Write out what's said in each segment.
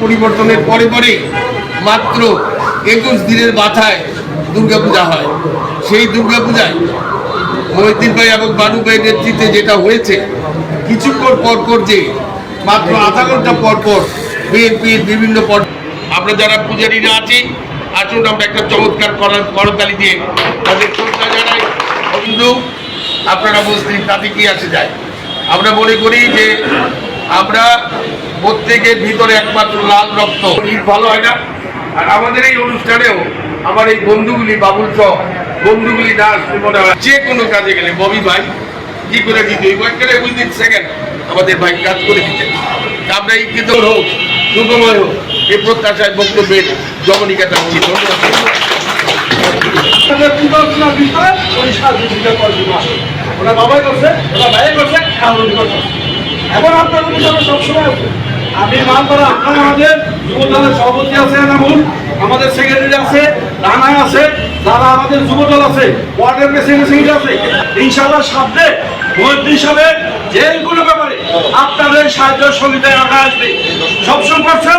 পরিবর্তনের পরে পরে মাত্র একুশ দিনের মাথায় দুর্গাপূজা হয়। সেই দুর্গাপূজায় মহিদ্দিন ভাই এবং বানু ভাই নেতৃত্বে যেটা হয়েছে, কিছুক্ষণ পর পর যে মাত্র আধা ঘণ্টা পর পর বিএনপির বিভিন্ন পদ আমরা যারা পূজারীরা আছি আসুন, আমরা একটা চমৎকার করার করতালি দিয়ে তাদের শ্রদ্ধা জানাই। বন্ধু, আপনারা বুঝতেন তাতে কি আসে যায়? আমরা মনে করি যে আমরা প্রত্যেকের ভিতরে একমাত্র লাল রক্ত। ঈদ ভালো হয় না? আর আমাদের এই অনুষ্ঠানেও আমার এই বন্ধুগুলি বাবুল সহ বন্ধুগুলি হয় যে কোনো কাজে গেলে ববি ভাই, কি করে দিতে হইব? একেবারে উইদিন সেকেন্ড আমাদের ভাই কাজ করে দিতে। আমরা এই কৃত হোক সুখময় হোক এই প্রত্যাশায় বক্তব্যের জবনিকা চাচ্ছি ধন্যবাদ আপনাদের পূর্বালোচনার বিষয়ে পরিষ্কার বিধিটা করবে না। ওরা বাবাই করছে, ওরা ভাইয়ে করছে এখন উনি করছে এখন আপনার উনি সবসময় আমি মানপাড়া আপনারা আমাদের আছে আছে হিসাবে আপনাদের সাহায্য সহযোগিতায় আমরা আসবে। সবসময় করছেন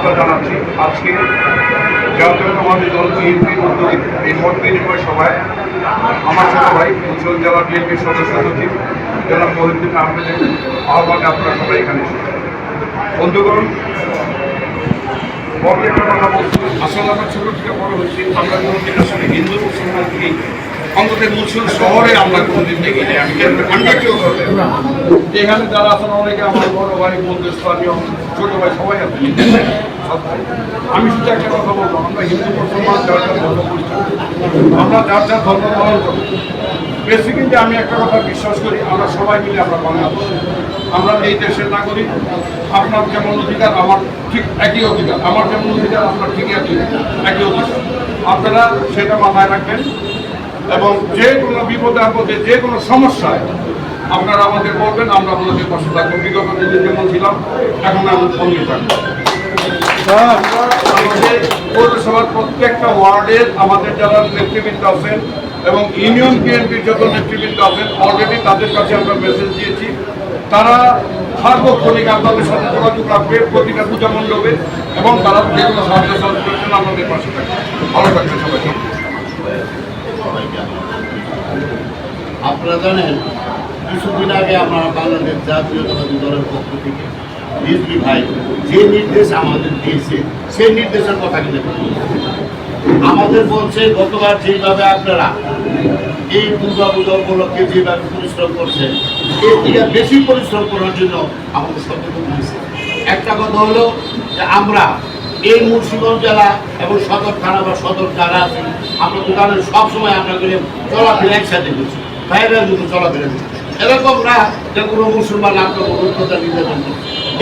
কৃতজ্ঞতা জানাচ্ছি, আজকে জাতীয়তাবাদী দল বিএনপির উদ্যোগে এই মত বিনিময় সভায় আমার ছোট ভাই উজ্জ্বল জেলা বিএনপির সদস্য সচিব, জনাব মহিউদ্দিন আহমেদের আহ্বানে আপনারা সবাই এখানে এসেছেন। বন্ধুগণ একটা কথা বলছি আসলে আমরা ছোট থেকে বড় হয়েছি, আমরা কোনোদিন আসলে হিন্দু মুসলমান কি অন্তত মুসলিম শহরে আমরা কোনোদিন দেখিনি। আমি কেউ ধরতে এখানে যারা আছেন অনেকে আমার বড় ভাই, বন্ধু, স্থানীয়, ছোট ভাই, সবাই আছে। আমি শুধু একটা কথা বলব, আমরা হিন্দু, মুসলমান, যার যার ধর্ম আমরা যার যার ধর্ম পালন করি। বেসিক্যালি আমি একটা কথা বিশ্বাস করি, আমরা সবাই মিলে আমরা বাংলাদেশ। আমরা এই দেশের নাগরিক। আপনার যেমন অধিকার, আমার ঠিক একই অধিকার। আমার যেমন অধিকার, আপনার ঠিক একই একই অধিকার। আপনারা সেটা মাথায় রাখবেন। এবং যে কোনো বিপদে আপদে যে কোনো সমস্যায় আপনারা আমাদের বলবেন আমরা আপনাদের পাশে থাকব। বিগত দিনে যেমন ছিলাম এখন আমি সঙ্গে থাকব। আমরা আমাদের পৌরসভার প্রত্যেকটা ওয়ার্ডের আমাদের যারা নেতৃবৃন্দ আছেন এবং ইউনিয়ন বিএনপির যত নেতৃবৃন্দ আছেন অলরেডি তাদের কাছে আমরা মেসেজ দিয়েছি। তারা সার্বক্ষণিক আপনাদের সাথে যোগাযোগ রাখবে প্রতিটা পূজা মণ্ডপে এবং তারা যে কোনো সাহায্য সহযোগিতার জন্য আপনাদের পাশে থাকবে। ভালো থাকবেন সবাই। আপনারা জানেন কিছুদিন আগে আমরা বাংলাদেশ জাতীয়তাবাদী দলের পক্ষ থেকে রিজভি ভাই যে নির্দেশ আমাদের দিয়েছে, সেই নির্দেশের কথা কিন্তু আমাদের বলছে, গতবার যেভাবে আপনারা এই দুর্গা পূজা উপলক্ষে যেভাবে পরিশ্রম করছেন এর থেকে বেশি পরিশ্রম করার জন্য আমাদের সতর্ক করেছে একটা কথা হলো যে আমরা এই মুন্সিগঞ্জ জেলা এবং সদর থানা বা সদর যারা আছে, আমরা দোকানে সবসময় আমরা চলাফেরা একসাথে করছি। বাইরে দুটো চলাফেরা করছি এরকম না যে কোনো মুসলমান আপনার অভিজ্ঞতা করছে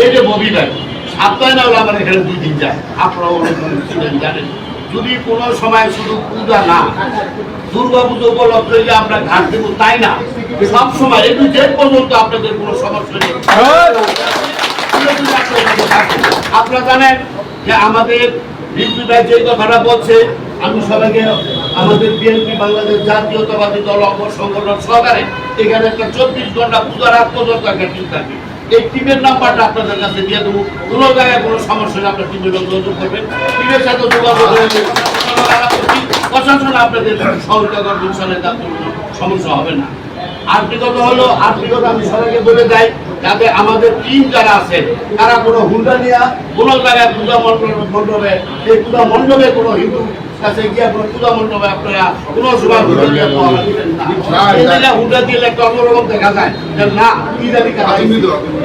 এই যে ববি ভাই সপ্তাহে না হলে আমার এখানে দুই দিন যায়। আপনারা জানেন। যদি কোনো সময় শুধু পূজা না, দুর্গা পুজো উপলক্ষে যে আমরা ঘাট দেবো তাই না, সব সময় একটু যে পর্যন্ত আপনাদের কোনো সমস্যা নেই। আপনারা জানেন যে আমাদের বিএনপি ভাই যে কথাটা বলছে, আমি সবাইকে আমাদের বিএনপি, বাংলাদেশ জাতীয়তাবাদী দল অঙ্গ সংগঠন সহকারে এখানে একটা চব্বিশ ঘণ্টা পূজার পর্যন্ত একটা টিম থাকে। এই টিমের নাম্বারটা আপনাদের কাছে দিয়ে দেবো। কোনো জায়গায় কোনো সমস্যা নেই আপনার টিমের যোগাযোগ করবেন। টিমের সাথে যোগাযোগ হয়ে প্রশাসন আপনাদের সহযোগিতা করবেন ইনশাল্লাহ তাতে কোনো সমস্যা হবে না। আর্থিকত হলো, আর্থিকতা আমি সবাইকে বলে যাই যাতে আমাদের টিম যারা আছে, তারা কোনো হুন্ডা নিয়ে কোনো জায়গায় পূজা মণ্ডপ সেই পূজা মণ্ডপে কোনো হিন্দু কাছে গিয়ে পূজা মণ্ডপে আপনারা কোনো দিয়ে দিবেন হুন্ডা দিলে একটা অন্যরকম দেখা যায়। না কি জানি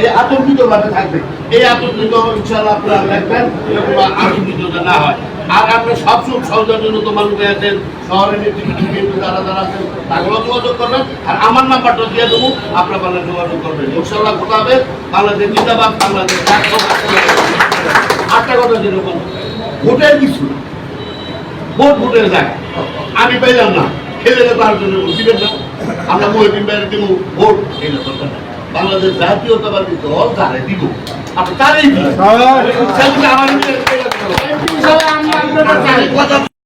এই আতঙ্কিত ভাবে থাকবে। এই আতঙ্কিত ইনশাল্লাহ আপনারা দেখবেন এরকম আতঙ্কিত না হয়। আর আপনি সব সুখ সৌজন্যত মানুষ আছেন শহরের নেতৃত্ব যারা যারা আছেন তাগুলো যোগাযোগ করবেন। আর আমার নাম্বারটা দিয়ে দেবো আপনার পাল্লা যোগাযোগ করবেন। ইনশাল্লাহ কোথা হবে। বাংলাদেশ জিন্দাবাদ বাংলাদেশ আটটা কথা যেরকম ভোটের কিছু ভোট ভোটের জায়গা আমি পাইলাম না। খেলে তার জন্য দিবেন না। আমরা মহিদিন বাইরে দিব ভোট খেলে দরকার। বাংলাদেশ জাতীয়তাবাদী দল তারে দিব। আপনি তারই দিন।